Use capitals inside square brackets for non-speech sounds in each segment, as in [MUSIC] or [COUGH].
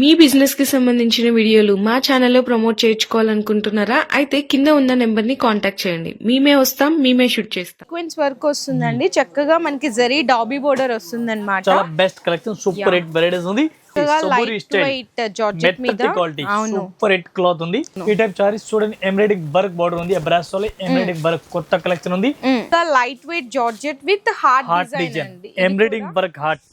మీ బిజినెస్కి సంబంధించిన వీడియోలు మా ఛానల్లో ప్రమోట్ చేయించుకోవాలనుకుంటున్నారా? అయితే కింద ఉన్న నెంబర్ని కాంటాక్ట్ చేయండి. మేమే వస్తాం మేమే షూట్ చేస్తాం. సీక్వెన్స్ వర్క్ వస్తుందండి. చక్కగా మనకి జరీ డాబీ బోర్డర్ వస్తుంది అనమాట చాలా best collection super hit varieties ఉంది. సూపర్ హిట్ క్లాత్ ఉంది. ఈ టైప్ చారీస్ చూడండి ఎంబ్రాయిడింగ్ వర్క్ బార్డర్ ఉంది. బ్రాస్లో ఎంబ్రాయిడింగ్ వర్క్ కొత్త కలెక్షన్ ఉంది. Light weight georgette with heart heart design embroidering work heart.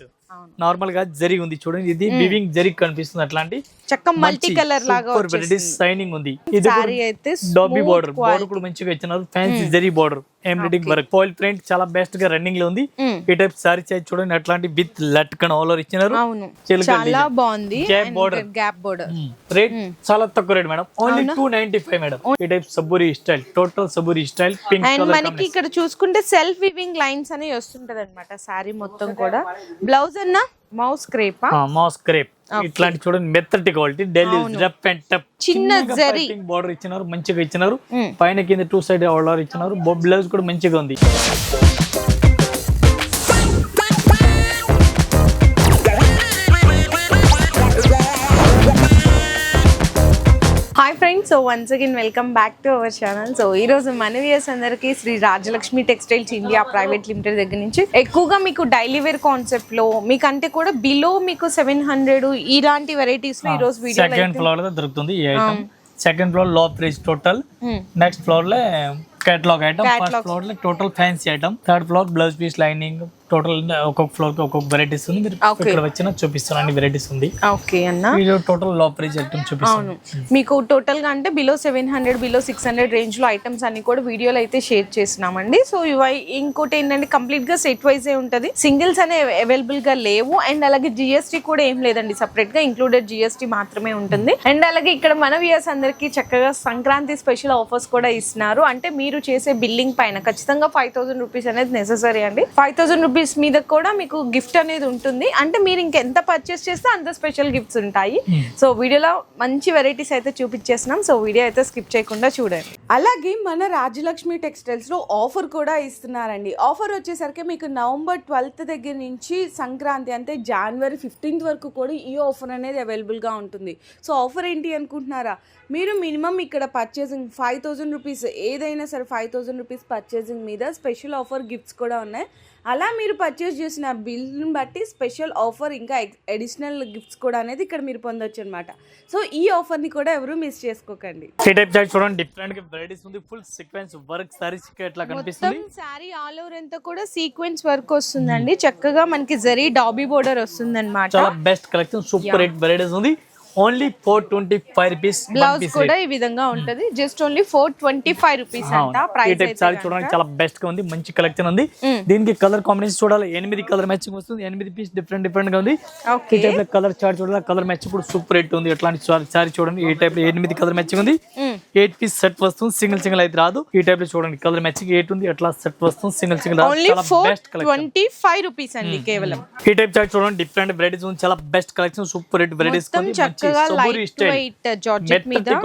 నార్మల్గా జరి ఉంది చూడండి. ఇది వివింగ్ జరి కనిపిస్తుంది అట్లాంటి. చక్క మల్టీ కలర్ లాగా వెరైటీస్ సైనింగ్ ఉంది. ఇది సారీ అయితే డాబీ బోర్డర్. బోర్డర్. కూడా మంచిగా ఇచ్చినారు. Fancy zari border. Embroidering work foil print చాలా బెస్ట్గా రన్నింగ్లో ఉంది. ఈ టైప్ సారీ చేసి చూడండి. అట్లాంటి విత్ లట్కన్ ఆల్ ఓవర్ ఇచ్చినారు. చాలా. బాగుంది. Gap border. Gap border rate చాలా తక్కువ rate madam only two ninety five madam ఈ టైప్ సబ్బూరి స్టైల్ టోటల్ సబ్బూరి స్టైల్ పింక్ అండ్ కలర్ మనకి ఇక్కడ చూసుకుంటే సెల్ఫ్ వివింగ్ లైన్స్ అనేవి వస్తుంటది అనమాట శారీ మొత్తం కూడా. బ్లౌజ్ అన్న మౌస్ క్రేపా? Moss crepe. ఇట్లాంటి చూడండి మెత్తటి క్వాలిటీ ఢిల్లీ రఫ్ అండ్ టప్ చిన్న జరీ. బార్డర్ ఇచ్చినారు మంచిగా ఇచ్చినారు. పైన కింద టూ సైడ్ ఆర్డర్ ఇచ్చినారు. బ్లౌజ్ కూడా మంచిగా ఉంది. So once again welcome back to our channel so ఈ రోజు మన వ్యూయర్స్ అందరికి Shri Rajalakshmi textiles India private limited దగ్గర నుంచి ఎక్కువగా మీకు డైలీ వేర్ కాన్సెప్ట్లో మీకంటే కూడా బిలో మీకు సెవెన్ హండ్రెడ్ ఇలాంటి వెరైటీస్లో ఈ రోజు వీడియో సెకండ్ ఫ్లోర్లో దొరుకుతుంది ఈ ఐటమ్ సెకండ్ ఫ్లోర్లో ప్రైస్ టోటల్. నెక్స్ట్ ఫ్లోర్లో కేటలాగ్ ఐటమ్ ఫస్ట్. ఫ్లోర్లో total fancy item third floor blouse piece lining total ఒక్కొక్క ఫ్లోర్కి ఒక్కొక్క వెరైటీస్ ఉంది. మీరు. ఇక్కడ వచ్చిన చూపిస్తాను అన్ని వెరైటీస్ ఉంది. ఓకే అన్న. ఇది టోటల్లో ప్రైస్ ఐటమ్ చూపిస్తాను. మీకు టోటల్గా అంటే below seven hundred below six hundred రేంజ్లో ఐటమ్స్ అన్ని కూడా వీడియోలో అయితే షేర్ చేసినామండి సో ఇవి ఇంకోటి ఏంటంటే కంప్లీట్గా సెట్ వైజ్ ఏ ఉంటది. సింగిల్స్ అనే అవైలబుల్గా లేవు. అండ్ అలాగే జిఎస్టీ కూడా ఏం లేదండి. సపరేట్గా ఇంక్లూడెడ్ జిఎస్టీ మాత్రమే ఉంటుంది. అండ్ అలాగే ఇక్కడ మన వ్యూయర్స్ అందరికి చక్కగా సంక్రాంతి స్పెషల్ ఆఫర్స్ కూడా ఇస్తున్నారు. అంటే మీరు చేసే బిల్లింగ్ పైన ఖచ్చితంగా ఫైవ్ థౌసండ్ రూపీస్ అనేది నెససరీ అండి. ఫైవ్ థౌసండ్ రూపీస్ మీద కూడా మీకు గిఫ్ట్ అనేది ఉంటుంది. అంటే మీరు ఇంకెంత పర్చేస్ చేస్తే అంత స్పెషల్ గిఫ్ట్స్ ఉంటాయి. సో వీడియోలో మంచి వెరైటీస్ అయితే చూపించేస్తున్నాం. సో వీడియో అయితే స్కిప్ చేయకుండా చూడండి. అలాగే మన రాజలక్ష్మి టెక్స్టైల్స్లో ఆఫర్ కూడా ఇస్తున్నారండి. ఆఫర్ వచ్చేసరికి మీకు నవంబర్ ట్వెల్త్ దగ్గర నుంచి సంక్రాంతి అంటే జనవరి ఫిఫ్టీన్త్ వరకు కూడా ఈ ఆఫర్ అనేది అవైలబుల్గా ఉంటుంది. సో ఆఫర్ ఏంటి అనుకుంటున్నారా? మీరు మినిమం ఇక్కడ పర్చేసింగ్ ఫైవ్ థౌజండ్ రూపీస్ ఏదైనా సరే ఫైవ్ థౌజండ్ రూపీస్ పర్చేసింగ్ మీద స్పెషల్ ఆఫర్ గిఫ్ట్స్ కూడా ఉన్నాయి. అలా మీరు పర్చేస్ చేసిన బిల్ని బట్టి స్పెషల్ ఆఫర్ ఇంకా అడిషనల్ గిఫ్ట్స్ కూడా అనేది ఇక్కడ మీరు పొందొచ్చు అనమాట సో ఈ ఆఫర్ని కూడా ఎవరు మిస్ చేసుకోకండి. ఈ టైప్ చార్ట్ చూడండి. డిఫరెంట్ వెరైటీస్ ఉంది. ఫుల్ సీక్వెన్స్ వర్క్ సారీస్ ఎట్లా కనిపిస్తుంది. శారీ ఆల్ ఓవర్ అంతా కూడా సీక్వెన్స్ వర్క్ వస్తుందండి. చక్కగా మనకి జరీ డాబీ బోర్డర్ వస్తుంది అనమాట చాలా best collection super hit varieties ఉంది. Only four twenty five rupees blouse కూడా ఈ విధంగా ఉంటది. Just only four twenty five rupees ఈ టైప్ సారీ చూడడానికి చాలా బెస్ట్గా ఉంది మంచి కలెక్షన్ ఉంది. దీనికి కలర్ కాంబినేషన్ చూడాలి. ఎనిమిది కలర్ మ్యాచింగ్ వస్తుంది. ఎనిమిది పీస్ డిఫరెంట్ డిఫరెంట్గా ఉంది. ఈ టైప్లో కలర్ చార్ట్ చూడాలి. కలర్ మ్యాచ్ కూడా సూపర్ హిట్ ఉంది. ఎట్లాంటి సారీ చూడండి. ఈ టైప్లో ఎనిమిది కలర్ మ్యాచింగ్ ఉంది. ఎయిట్ పీస్ సెట్ వస్తుంది సింగిల్ సింగిల్ అయితే రాదు. ఈ టైప్లో చూడండి కలర్ మ్యాచింగ్ ఎయిట్ ఉంది ఎట్లా సెట్ వస్తుంది సింగిల్ సింగిల్ చాలా బెస్ట్ ట్వంటీ ఫైవ్ రూపీస్ అండి కేవలం. ఈ టైప్ చార్ట్ చూడండి డిఫరెంట్ వెరైటీస్ ఉంది. చాలా best collection super hit varieties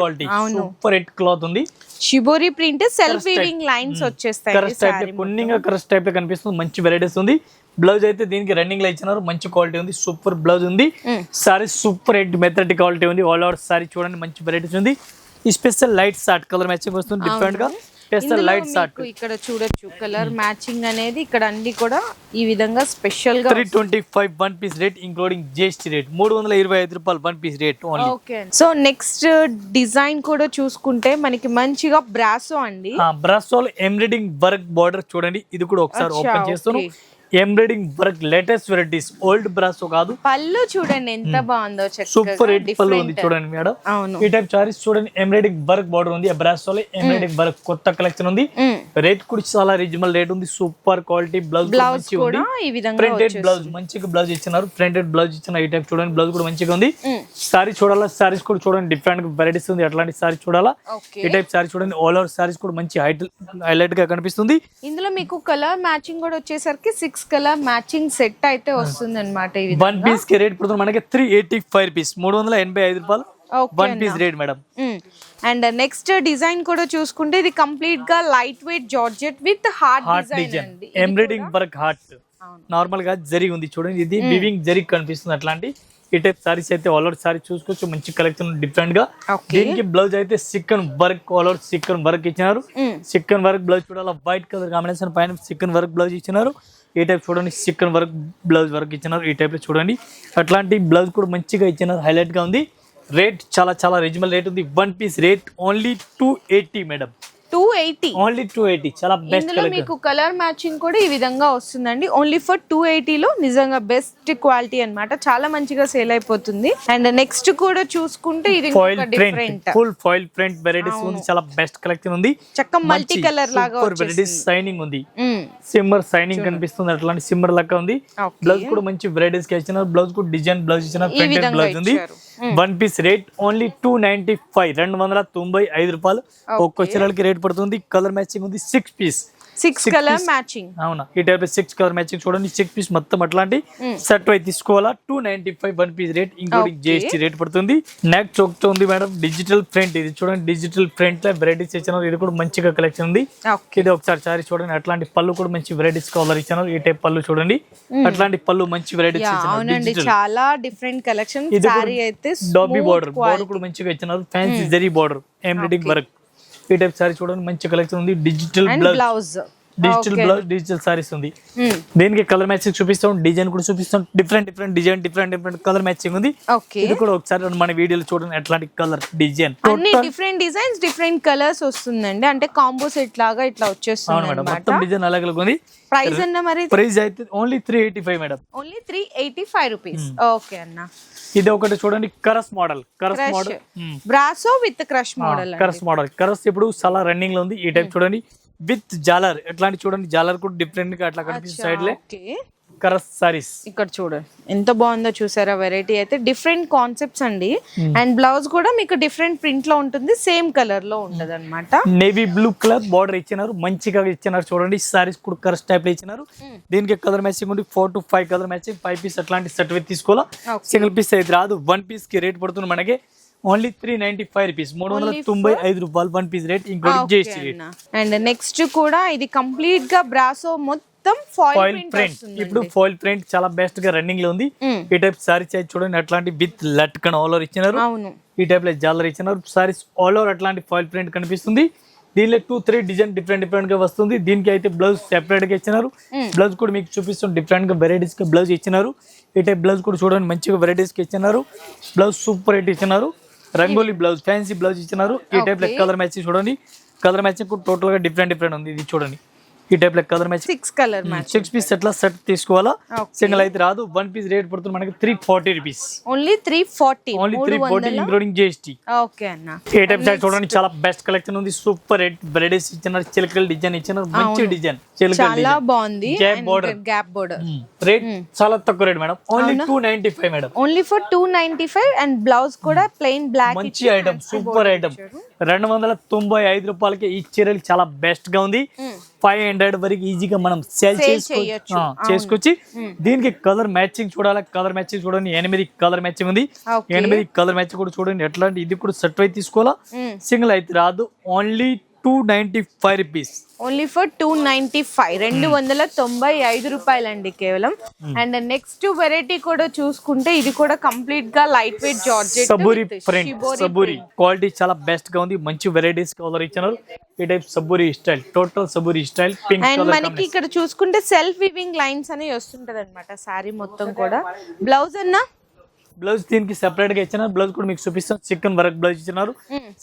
quality super hit cloth ఉంది. Shibori print self weaving lines వచ్చేస్తాయి కరెక్ట్ టైప్లో కొన్నిగా కరెక్ట్ టైప్లో కనిపిస్తుంది. మంచి వెరైటీస్ ఉంది. బ్లౌజ్ అయితే దీనికి రన్నింగ్లో ఇచ్చినారు. మంచి క్వాలిటీ ఉంది. సూపర్ బ్లౌజ్ ఉంది. Sari super hit method quality ఉంది. ఆల్ ఓవర్ సారీ చూడండి మంచి వెరైటీస్ ఉంది. ఈ special light short colour matching వస్తుంది డిఫరెంట్గా స్పెషల్ లైట్ షార్ట్ ఇక్కడ చూడొచ్చు కలర్ మ్యాచింగ్ అనేది ఇక్కడ అన్ని కూడా ఈ విధంగా స్పెషల్గా three twenty five one piece rate including GST rate మూడు వందల ఇరవై ఐదు రూపాయలు one piece rate only okay so next design కూడా చూసుకుంటే మనకి మంచిగా బ్రాసో అండి. బ్రస్టోల్ ఎంబ్రాయిడింగ్ వర్క్ బార్డర్ చూడండి. ఇది కూడా ఒకసారి ఓపెన్ చేస్తాను. Embroidering work latest varieties old brasso కాదు. పళ్ళు చూడండి ఎంత బాగుందో సూపర్ హిట్ పళ్ళు ఉంది. చూడండి మేడం. అవును. ఈ టైప్ చారీస్ చూడండి ఎంబ్రాయిడింగ్ వర్క్ బార్డర్ ఉంది బ్రాసోలో ఎంబ్రాయిడింగ్ వర్క్ కొత్త కలెక్షన్ ఉంది. రేట్ కూడా చాలా రీజనబుల్ రేట్ ఉంది సూపర్ క్వాలిటీ బ్లౌజ్ బ్లౌజ్ కూడా ఈ విధంగా ప్రింటెడ్ బ్లౌజ్ మంచిగా బ్లౌజ్ ఇచ్చినారు. ప్రింటెడ్ బ్లౌజ్ ఇచ్చిన ఈ టైప్ చూడండి బ్లౌజ్ కూడా మంచిగా ఉంది. సారీ చూడాలా? సారీస్ కూడా చూడండి డిఫరెంట్ వెరైటీస్ ఉంది. అట్లాంటి సారీ చూడాలా? ఈ టైప్ సారీ చూడండి ఆల్ ఓవర్ సారీస్ కూడా మంచి హైట్ హైలైట్గా కనిపిస్తుంది. ఇందులో మీకు కలర్ మ్యాచింగ్ కూడా వచ్చేసరికి సిక్స్ కలర్ మ్యాచింగ్ సెట్ అయితే వస్తుంది అనమాట వన్ పీస్కి రేట్ పడుతుంది మనకి త్రీ ఎయిటీ ఫైవ్ రూపీస్ మూడు వందల ఎనభై ఐదు రూపాయలు. One piece rate madam. And next design కూడా చూసుకుంటే ఇది కంప్లీట్గా light weight georgette with heart heart design embroidering work heart. నార్మల్గా జరి ఉంది చూడండి. ఇది వివింగ్ జరి కనిపిస్తుంది అట్లాంటి. ఈ టైప్ సారీస్ అయితే ఆల్ ఓవర్ సారీ చూసుకోవచ్చు. మంచి కలెక్షన్ డిఫరెంట్గా. దీనికి బ్లౌజ్ అయితే chikan work all over chikan work ఇచ్చినారు. సిక్కన్ వర్క్ బ్లౌజ్ చూడాలి? వైట్ కలర్ కాంబినేషన్ పైన సిక్కన్ వర్క్ బ్లౌజ్ ఇచ్చినారు. ఈ టైప్ చూడండి చికెన్ వర్క్ బ్లౌజ్ వర్క్ ఇచ్చినారు. ఈ టైప్లో చూడండి. అట్లాంటి బ్లౌజ్ కూడా మంచిగా ఇచ్చినారు. హైలైట్గా ఉంది. రేట్ చాలా చాలా రీజనబుల్ రేట్ ఉంది. One piece rate only two eighty madam two eighty only two eighty చాలా బెస్ట్ ఇందులో మీకు కలర్ మ్యాచింగ్ కూడా ఈ విధంగా వస్తుందండి. ఓన్లీ ఫర్ టూ లో నిజంగా బెస్ట్ క్వాలిటీ అన్నమాట. చాలా మంచిగా సేల్ అయిపోతుంది. అండ్ నెక్స్ట్ కూడా చూసుకుంటే ఇది foil print different full foil print varieties ఉంది చాలా బెస్ట్ కలెక్షన్ ఉంది. చక్క మల్టీ కలర్ లాగా వెరైటీస్ సైనింగ్ ఉంది. మ్మ్. సిమ్మర్ సైనింగ్ కనిపిస్తుంది. అట్లాంటి సిమ్మర్ లెక్క ఉంది. బ్లౌజ్ కూడా మంచి వెరైటీస్కి ఇచ్చినారు బ్లౌజ్ కూడా డిజైన్ బ్లౌజ్ ఇచ్చిన ప్రింటెడ్ బ్లౌజ్ ఉంది. One piece rate only two ninety five రెండు వందల తొంభై ఐదు రూపాయలు. ఒక్క చీరలకి రేట్ పడుతుంది. కలర్ మ్యాచింగ్ ఉంది. Six piece six colour matching అవునా? ఈ టైప్ సిక్స్ కలర్ మ్యాచింగ్ చూడండి. సిక్స్ పీస్ మొత్తం అట్లాంటి సెట్ అయి తీసుకోవాలా? Two ninety five one piece rate including GST rate పడుతుంది. నెక్స్ట్ చౌక్ ఉంది మేడం డిజిటల్ ప్రింట్ ఇది చూడండి. డిజిటల్ ప్రింట్లో వెరైటీస్ ఇచ్చినారు ఇది కూడా మంచిగా కలెక్షన్ ఉంది. ఇది ఒకసారి సారీ చూడండి. అట్లాంటి పళ్ళు కూడా మంచి వెరైటీస్ కలర్ ఇచ్చినారు ఈ టైప్ పళ్ళు చూడండి. అట్లాంటి పళ్ళు మంచి వెరైటీస్ అవునండి. చాలా డిఫరెంట్ కలెక్షన్ ఇది సారీ అయితే డాబీ బార్డర్ బార్డర్ కూడా మంచిగా ఇచ్చినారు. Fancy zari border embroidering work ఈ టైప్ సారీ చూడండి మంచి కలెక్షన్ ఉంది. Digital blouse digital blouse digital saris ఉంది. దీనికి కలర్ మ్యాచింగ్ చూపిస్తాం డిజైన్ కూడా చూపిస్తాం. Different different design different different colour matching ఉంది. ఇది కూడా ఒకసారి మన వీడియోలో చూడండి ఎట్లాంటి కలర్ డిజైన్ అన్ని డిఫరెంట్ డిజైన్స్ డిఫరెంట్ కలర్స్ వస్తుందండి. అంటే కాంబో సెట్ లాగా ఇట్లా అవును వచ్చేస్తుంది మేడం మొత్తం డిజైన్ అలాగే అలాగే ఉంది. ప్రైస్ అన్న మరి? ప్రైస్ అయితే only three eighty five madam. Only three eighty five rupees okay అన్న. ఇది ఒకటి చూడండి crush model crush model brasso with crush model crush model crush ఇప్పుడు చాలా రన్నింగ్లో ఉంది. ఈ టైప్ చూడండి. విత్ జాలర్. ఎట్లాంటి చూడండి జాలర్ కూడా డిఫరెంట్గా అట్లా కనిపిస్తుంది సైడ్ లే. కరస్ సారీస్ ఇక్కడ చూడండి ఎంత బాగుందో చూసారా వెరైటీ అయితే. డిఫరెంట్ కాన్సెప్ట్స్ అండి. అండ్ బ్లౌజ్ కూడా మీకు డిఫరెంట్ ప్రింట్లో ఉంటుంది సేమ్ కలర్లో ఉంటది అనమాట నేవీ బ్లూ కలర్ బార్డర్ ఇచ్చినారు మంచిగా ఇచ్చినారు చూడండి. సారీస్ కూడా కరస్ టైప్లో ఇచ్చినారు. దీనికి కలర్ మ్యాచింగ్ ఉంది four to five colour matching five piece అట్లాంటి సెట్ తీసుకోవాలా. సింగిల్ పీస్ అయితే రాదు వన్ పీస్కి రేట్ పడుతుంది మనకి. Only three ninety five rupees. మూడు వందల తొంభై ఐదు రూపాయలు one piece rate including GST rate and next కూడా ఇది కంప్లీట్గా బ్రాసో మొత్తం ఫాయిల్ ప్రింట్ ఇప్పుడు ఫాయిల్ ప్రింట్ చాలా బెస్ట్గా రన్నింగ్లో ఉంది. Mm. ఈ టైప్ సారీస్ అయితే చూడండి అట్లాంటి విత్ లట్కన్ ఆల్ ఓవర్ ఇచ్చినారు. ఈ టైప్లో జాలర్ ఇచ్చినారు. సారీస్ ఆల్ ఓవర్ అట్లాంటి ఫాయిల్ ప్రింట్ కనిపిస్తుంది. దీనిలో టూ త్రీ డిజైన్ డిఫరెంట్ డిఫరెంట్గా వస్తుంది. దీనికి అయితే బ్లౌజ్ సెపరేట్గా ఇచ్చినారు. బ్లౌజ్ కూడా మీకు చూపిస్తాం. డిఫరెంట్గా వెరైటీస్గా బ్లౌజ్ ఇచ్చినారు. ఈ టైప్ బ్లౌజ్ కూడా చూడండి మంచిగా వెరైటీస్కి ఇచ్చినారు. బ్లౌజ్ సూపర్ రేట్ ఇచ్చినారు. రంగోలీ బ్లౌజ్ ఫ్యాన్సీ బ్లౌజ్ ఇచ్చినారు. ఈ టైప్లో కలర్ మ్యాచింగ్ చూడండి. కలర్ మ్యాచింగ్ టోటల్గా డిఫరెంట్ డిఫరెంట్ ఉంది. ఇది చూడండి. ఈ టైప్లో colour matching six colour match six piece ఎట్లా సెట్ తీసుకోవాలా. సింగిల్ అయితే రాదు. వన్ పీస్ రేట్ పడుతుంది మనకి three forty rupees only three forty only three forty including GST okay అన్న. ఏ టైప్ సైడ్ చూడండి చాలా బెస్ట్ కలెక్షన్ ఉంది. సూపర్ రేట్ వెరైటీస్ ఇచ్చినారు చిలకల డిజైన్ ఇచ్చినారు మంచి డిజైన్ చాలా బాగుంది. Gap border gap border rate చాలా తక్కువ rate madam only two ninety five madam only for two ninety five and blouse కూడా ప్లెయిన్ బ్లాక్ మంచి ఐటమ్ సూపర్ ఐటమ్ రెండు వందల తొంభై ఐదు రూపాయలకి ఈ చీరలు చాలా బెస్ట్గా ఉంది. ఫైవ్ హండ్రెడ్ వరకు ఈజీగా మనం సేల్. చేసుకోవచ్చు చేసుకొచ్చి దీనికి కలర్ మ్యాచింగ్ చూడాలి? కలర్ మ్యాచింగ్ చూడండి. ఎనిమిది కలర్ మ్యాచింగ్ ఉంది. ఎనిమిది కలర్ మ్యాచింగ్ కూడా చూడండి. ఎట్లాంటి ఇది కూడా సెట్ అయితే తీసుకోవాలా? సింగిల్ అయితే రాదు. Only two ninety five rupees only for two ninety five రెండు వందల తొంభై ఐదు రూపాయలండి కేవలం. అండ్ నెక్స్ట్ వెరైటీ కూడా చూసుకుంటే ఇది కూడా కంప్లీట్గా లైట్ వెయిట్ జార్జెట్ సబూరి ప్రింట్ సబూరి క్వాలిటీ చాలా బెస్ట్గా ఉంది. మంచి వెరైటీస్ కలర్ ఇచ్చినారు. ఈ టైప్ సబూరి స్టైల్ టోటల్ సబూరి స్టైల్ పింక్ అండ్ మనకి ఇక్కడ చూసుకుంటే సెల్ఫ్ వివింగ్ లైన్స్ అనేవి వస్తుంటది అనమాట శారీ మొత్తం కూడా. బ్లౌజ్ అన్నా? బ్లౌజ్ దీనికి సెపరేట్గా ఇచ్చినారు. బ్లౌజ్ కూడా మీకు చూపిస్తాం. చికెన్ వర్క్ బ్లౌజ్ ఇచ్చినారు.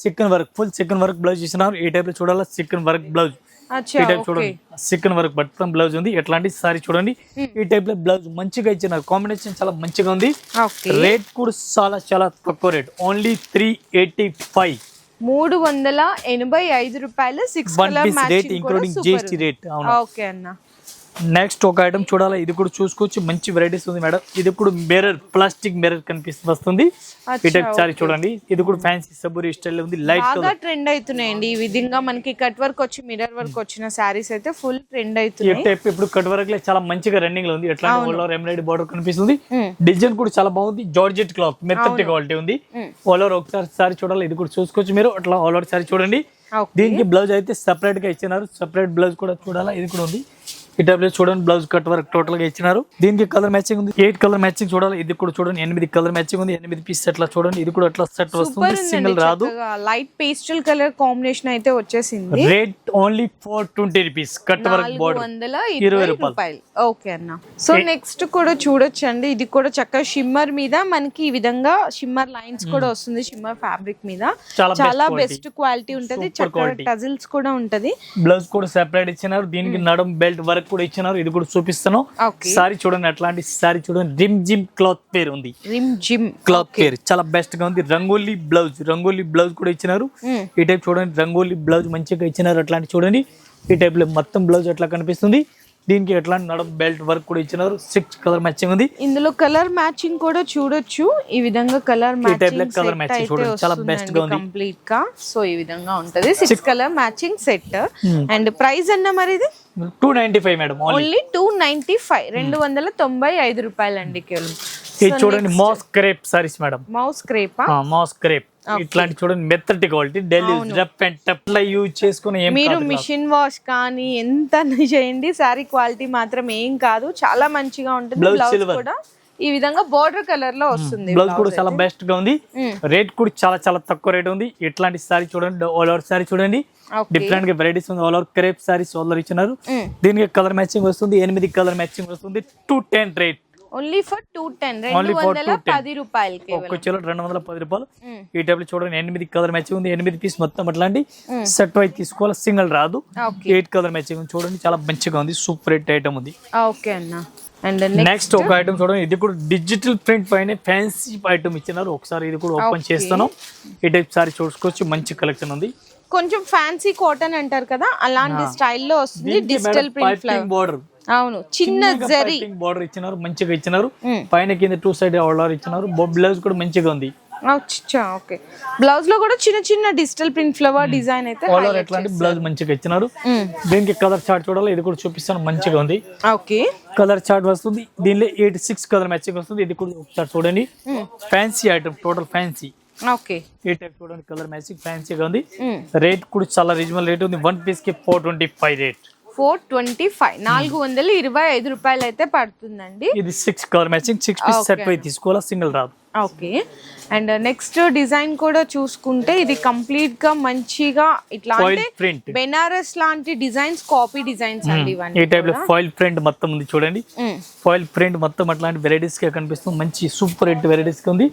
Chikan work full chikan work blouse ఇచ్చినారు. ఈ టైప్లో చూడాలా? Chikan work blouse. ఈ అచ్చా టైప్ చూడండి. చికెన్ వర్క్ బట్టం బ్లౌజ్ ఉంది. ఎట్లాంటి సారీ చూడండి. ఈ టైప్లో బ్లౌజ్ మంచిగా ఇచ్చినారు. కాంబినేషన్ చాలా మంచిగా ఉంది. రేట్ కూడా చాలా చాలా తక్కువ rate only three eighty five మూడు వందల ఎనభై ఐదు రూపాయలు six rate including GST rate okay అన్న. నెక్స్ట్ ఒక ఐటమ్ చూడాలి? ఇది కూడా చూసుకోవచ్చు మంచి వెరైటీస్ ఉంది మేడం. ఇది కూడా మిర్రర్ ప్లాస్టిక్ మిర్రర్ కనిపిస్తుంది వస్తుంది. ఈ టైప్ సారీ చూడండి. ఇది కూడా ఫ్యాన్సీ సబ్బురి స్టైల్ ఉంది. లైట్ బాగా ట్రెండ్ అవుతున్నాయండి. ఈ విధంగా మనకి కట్ వర్క్ వచ్చి మిర్రర్ వర్క్ వచ్చిన శారీస్ అయితే ఫుల్ ట్రెండ్ అవుతున్నాయి. టైప్ ఇప్పుడు కట్ వర్క్లో చాలా మంచిగా రన్నింగ్లో ఉంది. ఓవర్ ఎంబ్రాయిడరీ బార్డర్ కనిపిస్తుంది. డిజైన్ కూడా చాలా బాగుంది. జార్జెట్ క్లాత్ మెత్తటి క్వాలిటీ ఉంది. ఆల్ ఓవర్ ఒకసారి సారీ చూడాలి? ఇది కూడా చూసుకోవచ్చు మీరు అట్లా ఆల్ ఓవర్ సారీ చూడండి. దీనికి బ్లౌజ్ అయితే సెపరేట్గా ఇచ్చినారు. సెపరేట్ బ్లౌజ్ కూడా చూడాలా? ఇది కూడా ఉంది. ఈ చూడండి బ్లౌజ్ కట్ వర్క్ టోటల్గా ఇచ్చినారు. దీనికి కలర్ మ్యాచింగ్ ఉంది. ఎయిట్ కలర్ మ్యాచింగ్ చూడాలి. ఇది కూడా చూడండి ఎనిమిది కలర్ మ్యాచింగ్ ఉంది. ఎనిమిది పీస్ అట్లా చూడండి. ఇది కూడా అట్లా సెట్ వస్తుంది? సింగిల్ రాదు. లైట్ పేస్టల్ కలర్ కాంబినేషన్ అయితే వచ్చేసింది. Rate only four twenty rupees cut work border ఇరవై రూపాయలు. ఓకే అన్న. సో నెక్స్ట్ కూడా చూడొచ్చండి. ఇది కూడా చక్కగా షిమ్మర్ మీద మనకి ఈ విధంగా షిమ్మర్ లైన్స్ కూడా వస్తుంది షిమ్మర్ ఫ్యాబ్రిక్ మీద. చాలా. బెస్ట్ క్వాలిటీ ఉంటది. చక్కగా. టజిల్స్ కూడా ఉంటది. బ్లౌజ్ కూడా సెపరేట్ ఇచ్చినారు. దీనికి నడుం బెల్ట్ వర్క్ కూడా ఇచ్చినారు. ఇది కూడా చూపిస్తాను. సారీ చూడండి అట్లాంటి సారీ చూడండి. రిమ్ జిమ్ క్లాత్ పేరు ఉంది. రిమ్ జిమ్ క్లాత్ పేరు చాలా బెస్ట్గా ఉంది. రంగోలీ బ్లౌజ్ రంగోలీ బ్లౌజ్ కూడా ఇచ్చినారు. ఈ టైప్ చూడండి రంగోలీ బ్లౌజ్ మంచిగా ఇచ్చినారు అట్లాంటి చూడండి. ఈ టైప్లో మొత్తం బ్లౌజ్ అట్లా కనిపిస్తుంది? దీనికి ఎట్లాంటి నడుం బెల్ట్ వర్క్ కూడా ఇచ్చినారు. సిక్స్ కలర్ మ్యాచింగ్ ఉంది. ఇందులో కలర్ మ్యాచింగ్ కూడా చూడొచ్చు. ఈ విధంగా కలర్ మ్యాచింగ్ అయితే చూడండి, చాలా best గా ఉంది. కంప్లీట్గా. సో ఈ విధంగా ఉంటది. Six colour matching set and price అన్న మరి ఇది? Two ninety five madam only. Two ninety five రెండు వందల తొంభై ఐదు రూపాయలు అండి కేవలం. ఇది చూడండి moss crepe saris madam. Mouse క్రేపా? Moss crepe. ఇట్లాంటి చూడండి మెత్తటి quality Delhi rough and tough law use చేసుకుని మీరు మిషన్ వాష్ కానీ ఎంత [LAUGHS] చేయండి సారీ క్వాలిటీ మాత్రం ఏం కాదు. చాలా మంచిగా ఉంటుంది బ్లౌజ్. కూడా. ఈ విధంగా బోర్డర్ కలర్లో వస్తుంది బ్లౌజ్ కూడా చాలా బెస్ట్గా ఉంది. రేట్ కూడా చాలా చాలా తక్కువ రేట్ ఉంది. ఇట్లాంటి సారీ చూడండి ఆల్ ఓవర్ సారీ చూడండి. డిఫరెంట్గా వెరైటీస్ ఉంది. All over crepe saris all ఇచ్చినారు. దీనికి కలర్ మ్యాచింగ్ వస్తుంది. ఎనిమిది కలర్ మ్యాచింగ్ వస్తుంది. Two ten rate only for two ten రెండు వందల 210. పది రూపాయలు ఒక్క చీర రెండు వందల పది రూపాయలు. ఈ టైప్లో చూడండి ఎనిమిది కలర్ మ్యాచింగ్ ఉంది. ఎనిమిది పీస్ మొత్తం అట్లాంటి సెట్ వైజ్ తీసుకోవాలి. సింగిల్ రాదు. ఎయిట్ కలర్ మ్యాచింగ్ చూడండి చాలా మంచిగా ఉంది. సూపర్ రేట్ ఐటమ్ ఉంది. ఓకే అన్న. అండ్ నెక్స్ట్ ఒక ఐటమ్ చూడండి. ఇది కూడా డిజిటల్ ప్రింట్ పైన ఫ్యాన్సీ ఐటమ్ ఇచ్చినారు. ఒకసారి ఇది కూడా ఓపెన్ చేస్తాను ఈ టైప్ సారీ చూసుకోవచ్చు మంచి కలెక్షన్ ఉంది. కొంచెం ఫ్యాన్సీ కాటన్ అంటారు కదా అలాంటి స్టైల్లో వస్తుంది డిజిటల్ ప్రింట్ బోర్డర్ అవును చిన్న జరీ బోర్డర్ ఇచ్చినారు మంచిగా ఇచ్చినారు. పైన కింద టూ సైడ్ ఆర్డర్ ఇచ్చినారు. బ్లౌజ్ కూడా మంచిగా ఉంది. ఓకే. బ్లౌజ్లో కూడా చిన్న చిన్న డిజిటల్ ప్రింట్ ఫ్లవర్ డిజైన్ అయితే ఆర్డర్ ఎట్లాంటి బ్లౌజ్ మంచిగా ఇచ్చినారు. దీనికి కలర్ చార్ట్ చూడాలి. ఇది కూడా చూపిస్తాను. మంచిగా ఉంది. ఓకే. కలర్ చార్ట్ వస్తుంది. దీనిలో ఎయిట్ సిక్స్ కలర్ మ్యాచింగ్ వస్తుంది. ఇది కూడా ఒకసారి చూడండి. Fancy item total fancy okay. ఈ టైప్ చూడండి. కలర్ మ్యాచింగ్ ఫ్యాన్సీగా ఉంది. రేట్ కూడా చాలా రీజనబుల్ రేట్ ఉంది. వన్ పీస్కి four twenty five rate four twenty five నాలుగు వందల ఇరవై ఐదు రూపాయలు అయితే పడుతుందండి. ఇది six colour matching six piece set పై తీసుకోవాలా? సింగిల్ రాదు. ఓకే. అండ్ నెక్స్ట్ డిజైన్ కూడా చూసుకుంటే ఇది కంప్లీట్గా మంచిగా ఇట్లా. బెనారస్ లాంటి డిజైన్స్ కాపీ డిజైన్స్ అండి ఈ ఇవన్నీ టైప్లో ఫాయిల్ ప్రింట్ మొత్తం ఉంది చూడండి. ఫాయిల్ ప్రింట్ మొత్తం అట్లాంటి వెరైటీస్గా కనిపిస్తుంది. మంచి సూపర్ హిట్ వెరైటీస్గా ఉంది.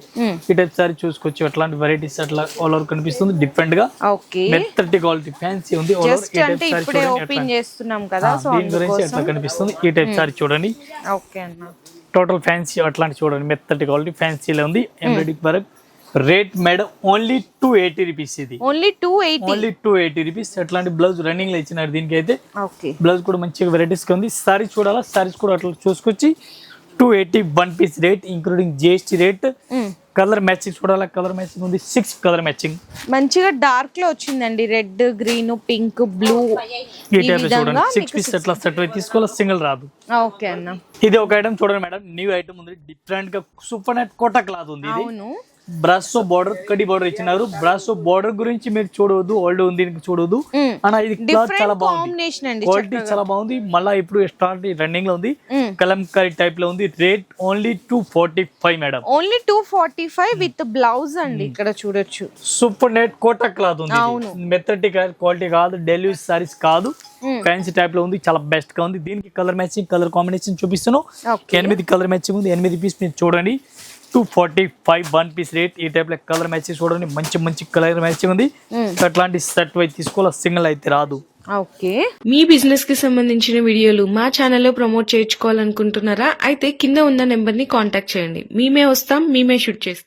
ఈ టైప్ సారీ చూసుకోవచ్చు అట్లాంటి వెరైటీస్ అట్లా ఆల్ ఓవర్ కనిపిస్తుంది. డిఫరెంట్గా. ఓకే. మెత్తటి క్వాలిటీ ఫ్యాన్సీ ఉంది. జస్ట్ అంటే ఇప్పుడే ఓపెన్ చేస్తున్నాం కదా సో దీని గురించి అట్లా కనిపిస్తుంది. ఈ టైప్ సారీ చూడండి. ఓకే అన్న. టోటల్ ఫ్యాన్సీ అట్లాంటి చూడండి. మెత్తటి క్వాలిటీ ఫ్యాన్సీలో ఉంది. Embroidery work rate madam only two eighty rupees ఇది. Only two eighty only two eighty rupees అట్లాంటి బ్లౌజ్ రన్నింగ్లో ఇచ్చినారు దీనికి అయితే బ్లౌజ్ కూడా మంచిగా వెరైటీస్ ఉంది. సారీ చూడాలా? సారీస్ కూడా అట్లా చూసుకొచ్చి two eighty one piece rate including GST rate colour matching చూడాలా కలర్ మ్యాచింగ్ ఉంది. Six colour matching. మంచిగా డార్క్లో వచ్చిందండి. రెడ్ గ్రీన్ పింక్ బ్లూ చూడండి. సిక్స్ పీస్ అట్లా సెట్ తీసుకోవాలి? సింగిల్ రాదు. ఓకే అన్న. ఇది ఒక ఐటమ్ చూడండి మేడం. న్యూ ఐటమ్ ఉంది. డిఫరెంట్గా సూపర్ నెట్ కోట క్లాత్ ఉంది ఇది. అవును. బ్రాసో బార్డర్ కడి బార్డర్ ఇచ్చినారు. బ్రాసో బార్డర్ గురించి మీరు చూడవద్దు ఓల్డ్ ఉంది దీనికి చూడవద్దు. అన్న ఇది క్లాత్ చాలా బాగుంది. క్వాలిటీ చాలా బాగుంది. మళ్ళీ ఇప్పుడు స్టార్ట్ రన్నింగ్లో ఉంది. కలంకారీ టైప్లో ఉంది. Rate only two forty five madam only two forty five with blouse అండి ఇక్కడ చూడొచ్చు. సూపర్ నెట్ కోట క్లాత్ ఉంది. మెత్తటి క్వాలిటీ కాదు డెలివరీ సారీస్ కాదు. ఫ్యాన్సీ టైప్లో ఉంది. చాలా బెస్ట్గా ఉంది. దీనికి కలర్ మ్యాచింగ్ కలర్ కాంబినేషన్ చూపిస్తాను Okay. ఎనిమిది కలర్ మ్యాచింగ్ ఉంది. ఎనిమిది పీస్ మీరు చూడండి. Two forty five one piece rate ఈ టైప్లో కలర్ మ్యాచింగ్ చూడండి. మంచి మంచి కలర్ మ్యాచింగ్ ఉంది. అట్లాంటి సెట్ వైజ్ తీసుకోవాలి? సింగిల్ అయితే రాదు. ఓకే. మీ బిజినెస్కి సంబంధించిన వీడియోలు మా ఛానల్లో ప్రమోట్ చేయించుకోవాలనుకుంటున్నారా? అయితే కింద ఉన్న నెంబర్ని కాంటాక్ట్ చేయండి. మేమే వస్తాం మేమే షూట్ చేస్తాం.